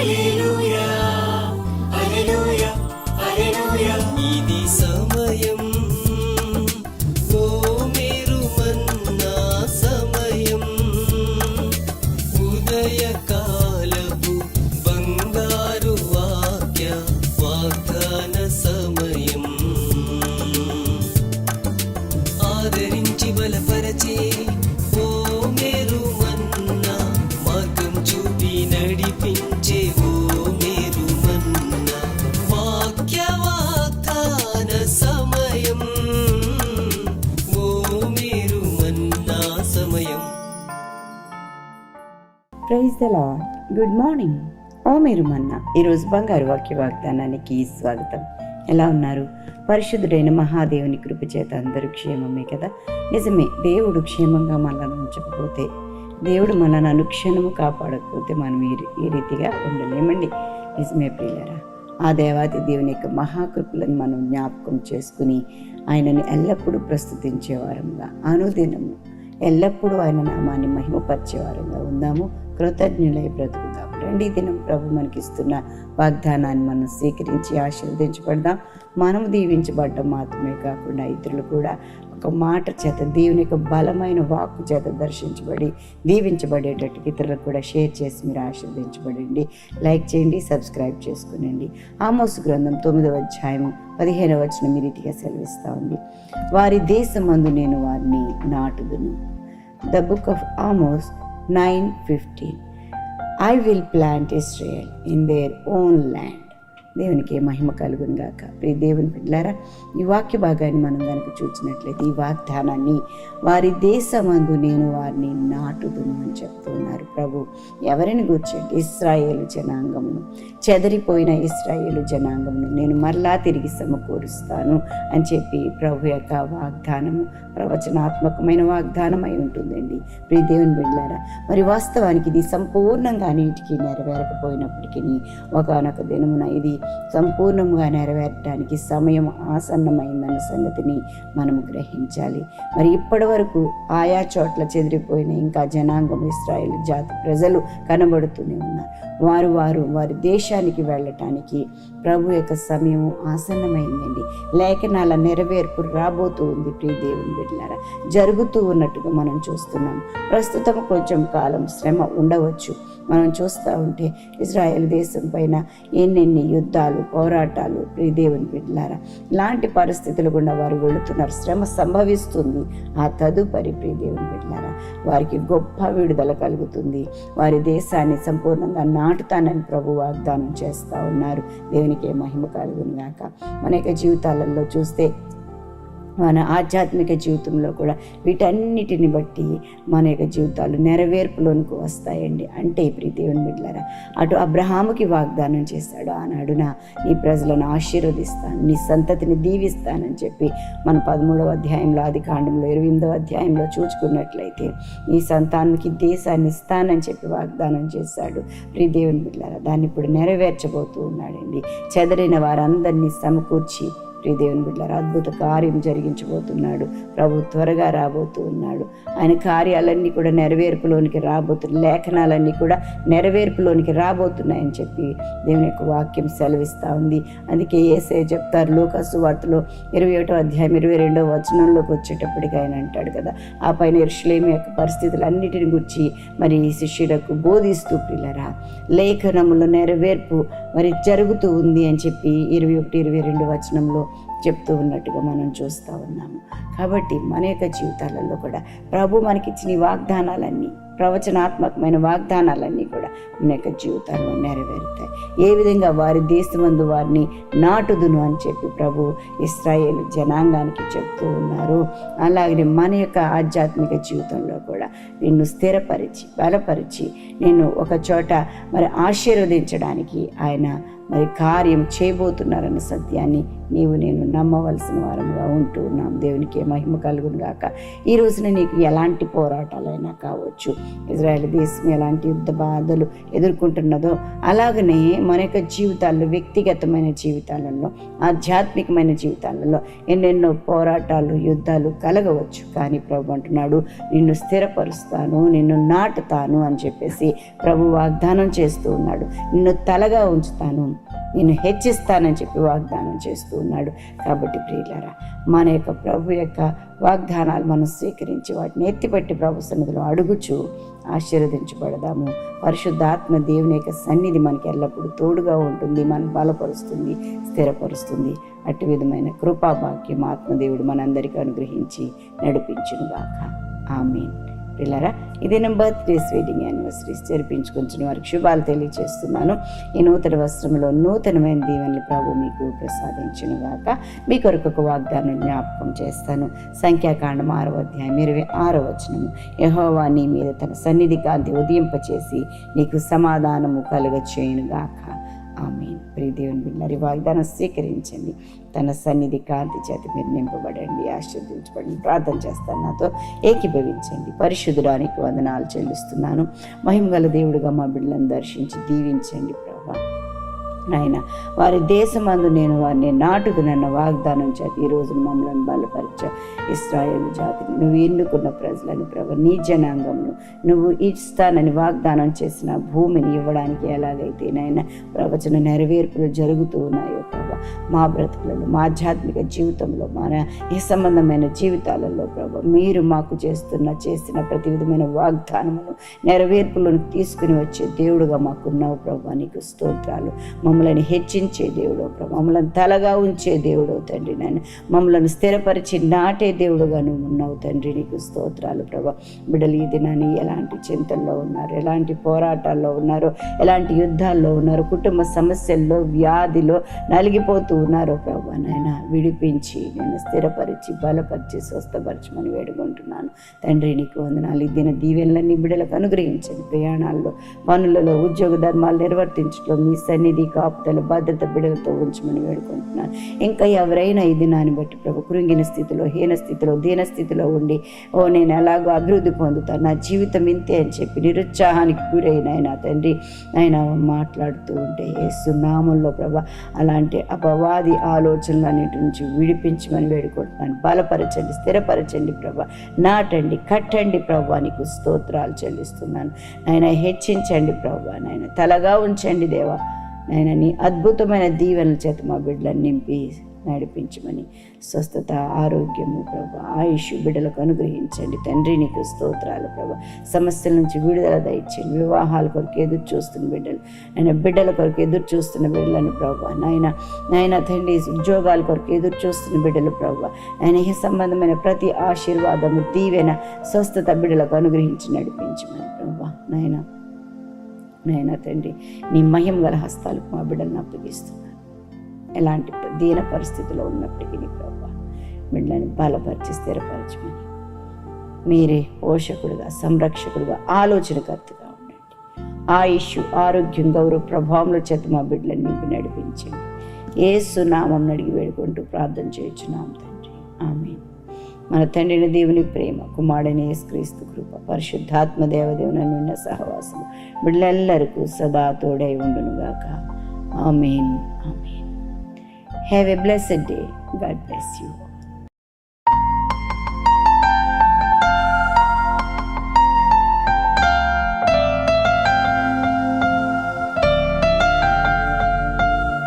Hallelujah. Praise the lord good morning. ఓ మీరు మన్న ఈరోజు బంగారు వాక్య వాగ్దానానికి స్వాగతం. ఎలా ఉన్నారు? పరిశుద్ధుడైన మహాదేవుని కృప చేత అందరూ క్షేమమే కదా? నిజమే దేవుడు క్షేమంగా మనల్ని ఉంచకపోతే దేవుడు మనల్ని అనుక్షణము కాపాడకపోతే మనం ఈ ఈ రీతిగా ఉండలేమండి. నిజమే ప్రియులరా ఆ దేవాది దేవుని యొక్క మహాకృపలను మనం జ్ఞాపకం చేసుకుని ఆయనను ఎల్లప్పుడూ ప్రస్తుతించేవారంగా అనుదినము ఎల్లప్పుడూ ఆయన నామాన్ని మహిమపరిచేవారంగా ఉందాము. కృతజ్ఞులై బ్రతుకుతాం. రండి దినం ప్రభు మనకిస్తున్న వాగ్దానాన్ని మనం స్వీకరించి ఆశీర్వదించబడదాం. మనం దీవించబడటం మాత్రమే కాకుండా ఇతరులు కూడా ఒక మాట చేత దేవుని యొక్క బలమైన వాక్కు చేత దర్శించబడి దీవించబడేటట్టు ఇతరులకు కూడా షేర్ చేసి మీరు ఆశీర్వదించబడండి. లైక్ చేయండి సబ్స్క్రైబ్ చేసుకునండి. ఆమోసు గ్రంథం తొమ్మిదవ అధ్యాయము పదిహేనవ వచనం ఈ రీతిగా సెలవిస్తూ ఉంది. వారి దేశమందు నేను వారిని నాటుదును. The book of Amos 9:15 I will plant Israel in their own land. దేవునికి మహిమ కలుగును గాక. ప్రియ దేవుని బిడ్డలారా ఈ వాక్య భాగాన్ని మనం కనుక చూసినట్లయితే ఈ వాగ్దానాన్ని వారి దేశమందు నేను వారిని నాటుదును అని చెప్తున్నారు. ప్రభు ఎవరిని కూర్చోండి ఇస్రాయేలు జనాంగమును. చెదరిపోయిన ఇస్రాయేలు జనాంగమును నేను మరలా తిరిగి సమకూరుస్తాను అని చెప్పి ప్రభు యొక్క వాగ్దానము ప్రవచనాత్మకమైన వాగ్దానం అయి ఉంటుందండి. ప్రియ దేవుని బిడ్డలారా మరి వాస్తవానికి ఇది సంపూర్ణంగా నీటికి నెరవేరకపోయినప్పటికీ ఒకనొక దినమున ఇది సంపూర్ణంగా నెరవేర్చడానికి సమయం ఆసన్నమైందన్న సంగతిని మనం గ్రహించాలి. మరి ఇప్పటి వరకు ఆయా చోట్ల చెదిరిపోయిన ఇంకా జనాంగం ఇస్రాయేల్ జాతి ప్రజలు కనబడుతూనే ఉన్నారు. వారు వారు వారి దేశానికి వెళ్ళటానికి ప్రభు యొక్క సమయం ఆసన్నమైందండి. లేఖనాల నెరవేర్పు రాబోతూ ఉంది ప్రియ దేవుని బిడ్డలారా. జరుగుతూ ఉన్నట్టుగా మనం చూస్తున్నాం. ప్రస్తుతం కొంచెం కాలం శ్రమ ఉండవచ్చు. మనం చూస్తూ ఉంటే ఇజ్రాయెల్ దేశం పైన ఎన్నెన్ని యుద్ధాలు పోరాటాలు ప్రియదేవుని బిడ్డలారా. ఇలాంటి పరిస్థితులు గుండా వారు వెళుతున్నారు. శ్రమ సంభవిస్తుంది. ఆ తదుపరి ప్రియదేవుని బిడ్డలారా వారికి గొప్ప విడుదల కలుగుతుంది. వారి దేశాన్ని సంపూర్ణంగా నాటుతానని ప్రభు వాగ్దానం చేస్తూ ఉన్నారు. దేవునికి మహిమ కలుగును గాక మన యొక్క జీవితాలలో చూస్తే మన ఆధ్యాత్మిక జీవితంలో కూడా వీటన్నిటిని బట్టి మన యొక్క జీవితాలు నెరవేర్పులోనికి వస్తాయండి. అంటే ప్రీతి దేవుని అటు అబ్రహాముకి వాగ్దానం చేశాడు. ఆనాడున నీ ప్రజలను ఆశీర్వదిస్తాను నీ సంతతిని దీవిస్తానని చెప్పి మన పదమూడవ అధ్యాయంలో ఆది కాండంలో ఇరవై ఎనిమిదవ అధ్యాయంలో చూసుకున్నట్లయితే నీ సంతానానికి దేశాన్ని ఇస్తానని చెప్పి వాగ్దానం చేశాడు. ప్రీదేవుని దేవుని దాన్ని ఇప్పుడు నెరవేర్చబోతూ ఉన్నాడండి. చెదరిన వారందరినీ సమకూర్చి ప్రియ దేవుని బిడ్డలారా అద్భుత కార్యం జరిగించబోతున్నాడు. ప్రభు త్వరగా రాబోతూ ఉన్నాడు. ఆయన కార్యాలన్నీ కూడా నెరవేర్పులోనికి రాబోతున్నాయి లేఖనాలన్నీ కూడా నెరవేర్పులోనికి రాబోతున్నాయని చెప్పి దేవుని యొక్క వాక్యం సెలవిస్తూ ఉంది. అందుకే ఏసే చెప్తారు లోకసు వార్తలో ఇరవై ఒకటో అధ్యాయం ఇరవై రెండో వచనంలోకి వచ్చేటప్పటికి ఆయన అంటాడు కదా ఆ పైన ఇరుషులేమి యొక్క పరిస్థితులు అన్నిటిని గురించి మరి శిష్యులకు బోధిస్తూ పిల్లరా లేఖనముల నెరవేర్పు మరి జరుగుతూ ఉంది అని చెప్పి ఇరవై ఒకటి ఇరవై రెండు వచనంలో చెప్తూ ఉన్నట్టుగా మనం చూస్తూ ఉన్నాము. కాబట్టి మన యొక్క జీవితాలలో కూడా ప్రభు మనకిచ్చిన వాగ్దానాలన్నీ ప్రవచనాత్మకమైన వాగ్దానాలన్నీ కూడా మన యొక్క జీవితాల్లో నెరవేరుతాయి. ఏ విధంగా వారి దేశమందు వారిని నాటుదును అని చెప్పి ప్రభు ఇస్రాయేల్ జనాంగానికి చెప్తూ ఉన్నారు. అలాగే మన యొక్క ఆధ్యాత్మిక జీవితంలో కూడా నిన్ను స్థిరపరిచి బలపరిచి నేను ఒక చోట మరి ఆశీర్వదించడానికి ఆయన మరి కార్యం చేయబోతున్నారన్న సత్యాన్ని నీవు నేను నమ్మవలసిన వారముగా ఉంటూ ఉన్నాం. దేవునికి మహిమ కలుగును గాక. ఈ రోజున నీకు ఎలాంటి పోరాటాలైనా కావచ్చు. ఇజ్రాయెల్ దేశం ఎలాంటి యుద్ధ బాధలు ఎదుర్కొంటున్నదో అలాగనే మన యొక్క జీవితాల్లో వ్యక్తిగతమైన జీవితాలలో ఆధ్యాత్మికమైన జీవితాలలో ఎన్నెన్నో పోరాటాలు యుద్ధాలు కలగవచ్చు. కానీ ప్రభు అంటున్నాడు నిన్ను స్థిరపరుస్తాను నిన్ను నాటుతాను అని చెప్పేసి ప్రభు వాగ్దానం చేస్తూ ఉన్నాడు. నిన్ను తలగా ఉంచుతాను నేను హెచ్చిస్తానని చెప్పి వాగ్దానం చేస్తూ ఉన్నాడు. కాబట్టి ప్రియులారా మన యొక్క ప్రభు యొక్క వాగ్దానాలు మనం స్వీకరించి వాటిని ఎత్తిపెట్టి ప్రభు సన్నిధిలో అడుగుచు ఆశీర్వదించబడదాము. పరిశుద్ధాత్మ దేవుని యొక్క సన్నిధి మనకి ఎల్లప్పుడూ తోడుగా ఉంటుంది మనం బలపరుస్తుంది స్థిరపరుస్తుంది. అటు విధమైన కృపాభాగ్యం ఆత్మదేవుడు మనందరికీ అనుగ్రహించి నడిపించునుగాక. ఆమెన్. పిల్లరా ఇది నేను బర్త్డేస్ వెడ్డింగ్ యానివర్సరీస్ జరిపించుకుంటున్న వారికి శుభాలు తెలియజేస్తున్నాను. ఈ నూతన వస్త్రంలో నూతనమైన దీవెనలు ప్రభు మీకు ప్రసాదించిన గాక. మీ కొరకు ఒక వాగ్దానం జ్ఞాపకం చేస్తాను. సంఖ్యాకాండం ఆరవ అధ్యాయం ఇరవై ఆరో వచనము. యహోవా నీ మీద తన సన్నిధి కాంతి ఉదయింపచేసి నీకు సమాధానము కలుగ గాక. ఆమె ప్రియ దేవుని బిడ్డలారి వాగ్దానం స్వీకరించండి. తన సన్నిధి కాంతి చేత మీరు నింపబడండి ఆశీర్దించబడి ప్రార్థన చేస్తాను నాతో ఏకీభవించండి. పరిశుద్ధుడానికి వందనాలు చెల్లిస్తున్నాను. మహిమగల దేవుడుగా మా బిడ్డలను దర్శించి దీవించండి ప్రభా. నాయన. వారి దేశమందు నేను వారిని నాటుకునన్న వాగ్దానం చేతి ఈ రోజు మమ్మల్ని బలపరిచా. ఇస్రాయేల్ జాతిని నువ్వు ఎన్నుకున్న ప్రజలను ప్రభు నీ జనాంగంను నువ్వు ఇస్తానని వాగ్దానం చేసిన భూమిని ఇవ్వడానికి ఎలాగైతే నాయన ప్రవచన నెరవేర్పులు జరుగుతూ ఉన్నాయో ప్రభు మా బ్రతుకులలో మా ఆధ్యాత్మిక జీవితంలో మన ఈ సంబంధమైన జీవితాలలో ప్రభు మీరు మాకు చేస్తున్న చేసిన ప్రతి విధమైన వాగ్దానమును నెరవేర్పులను తీసుకుని వచ్చే దేవుడుగా మాకున్నావు ప్రభు నీకు స్తోత్రాలు. మమ్మల్ని మమ్మల్ని హెచ్చించే దేవుడు ప్రభు. మమ్మల్ని తలగా ఉంచే దేవుడు తండ్రి నేను మమ్మల్ని స్థిరపరిచి నాటే దేవుడుగాను ఉన్నావు తండ్రి. నీకు స్తోత్రాలు ప్రభా. బిడ్డలు ఈ దినాన్ని ఎలాంటి చింతల్లో ఉన్నారు? ఎలాంటి పోరాటాల్లో ఉన్నారు? ఎలాంటి యుద్ధాల్లో ఉన్నారు? కుటుంబ సమస్యల్లో వ్యాధిలో నలిగిపోతూ ఉన్నారు ప్రభా నాయన. విడిపించి నేను స్థిరపరిచి బలపరిచి స్వస్థపరచమని వేడుకుంటున్నాను. తండ్రి నీకు వందనాలు. ఈ దిన దీవెనలన్నీ బిడ్డలకు అనుగ్రహించండి. ప్రయాణాల్లో పనులలో ఉద్యోగ ధర్మాలు నిర్వర్తించడం మీ సన్నిధి కాపుదల భద్రత బిడలతో ఉంచమని వేడుకుంటున్నాను. ఇంకా ఎవరైనా ఈ దినాన్ని బట్టి ప్రభు కృంగిన స్థితిలో హీన స్థితిలో దీన స్థితిలో ఉండి ఓ నేను ఎలాగో అభివృద్ధి పొందుతాను నా జీవితం ఇంతే అని చెప్పి నిరుత్సాహానికి గురైన ఆయన తండ్రి ఆయన మాట్లాడుతూ ఉంటే ఏసు నామంలో ప్రభా అలాంటి అపవాది ఆలోచనలన్నిటి నుంచి విడిపించమని వేడుకుంటున్నాను. బలపరచండి స్థిరపరచండి ప్రభా నాటండి కట్టండి ప్రభా నీకు స్తోత్రాలు చెల్లిస్తున్నాను. ఆయన హెచ్చించండి ప్రభా నాయన తలగా ఉంచండి దేవా. నాయన నీ అద్భుతమైన దీవెనల చేత మా బిడ్డలను నింపి నడిపించమని స్వస్థత ఆరోగ్యము ప్రభా ఆయుష్ బిడ్డలకు అనుగ్రహించండి. తండ్రి నీకు స్తోత్రాలు ప్రభా. సమస్యల నుంచి విడుదల దయచేయండి. వివాహాల కొరకు ఎదురు చూస్తున్న బిడ్డలు ఆయన బిడ్డల కొరకు ఎదురు చూస్తున్న బిడ్డలను ప్రభు. నాయన నాయన తండ్రి ఉద్యోగాల కొరకు ఎదురు చూస్తున్న బిడ్డలు ప్రభు. ఆయన ఈ సంబంధమైన ప్రతి ఆశీర్వాదము దీవెన స్వస్థత బిడ్డలకు అనుగ్రహించి నడిపించమని ప్రభు. నాయన నాయన తండ్రి నీ మహిమ గల హస్తాలకు మా బిడ్డలను అప్పగిస్తున్నాను. ఎలాంటి దీన పరిస్థితిలో ఉన్నప్పటికీ నీ ప్రభా బిడ్డలను బలపరిచి స్థిరపరచమని. మీరే పోషకుడుగా సంరక్షకుడుగా ఆలోచనకర్తగా ఉండండి. ఆయుష్ ఆరోగ్యం గౌరవ ప్రభావంలో చేత మా బిడ్డలను నింపి నడిపించండి. ఏసు సునామం అడిగి వేడుకుంటూ ప్రార్థన చేయించున్నాం తండ్రి. ఆమె మన తండ్రిని దేవుని ప్రేమ కుమారుడైన యేసుక్రీస్తు కృప పరిశుద్ధాత్మ దేవదేవుని నిన్న సహవాసం బిడ్డలెల్లరికూ సదా తోడై ఉండునుగాక. Amen amen. Have a blessed day God bless you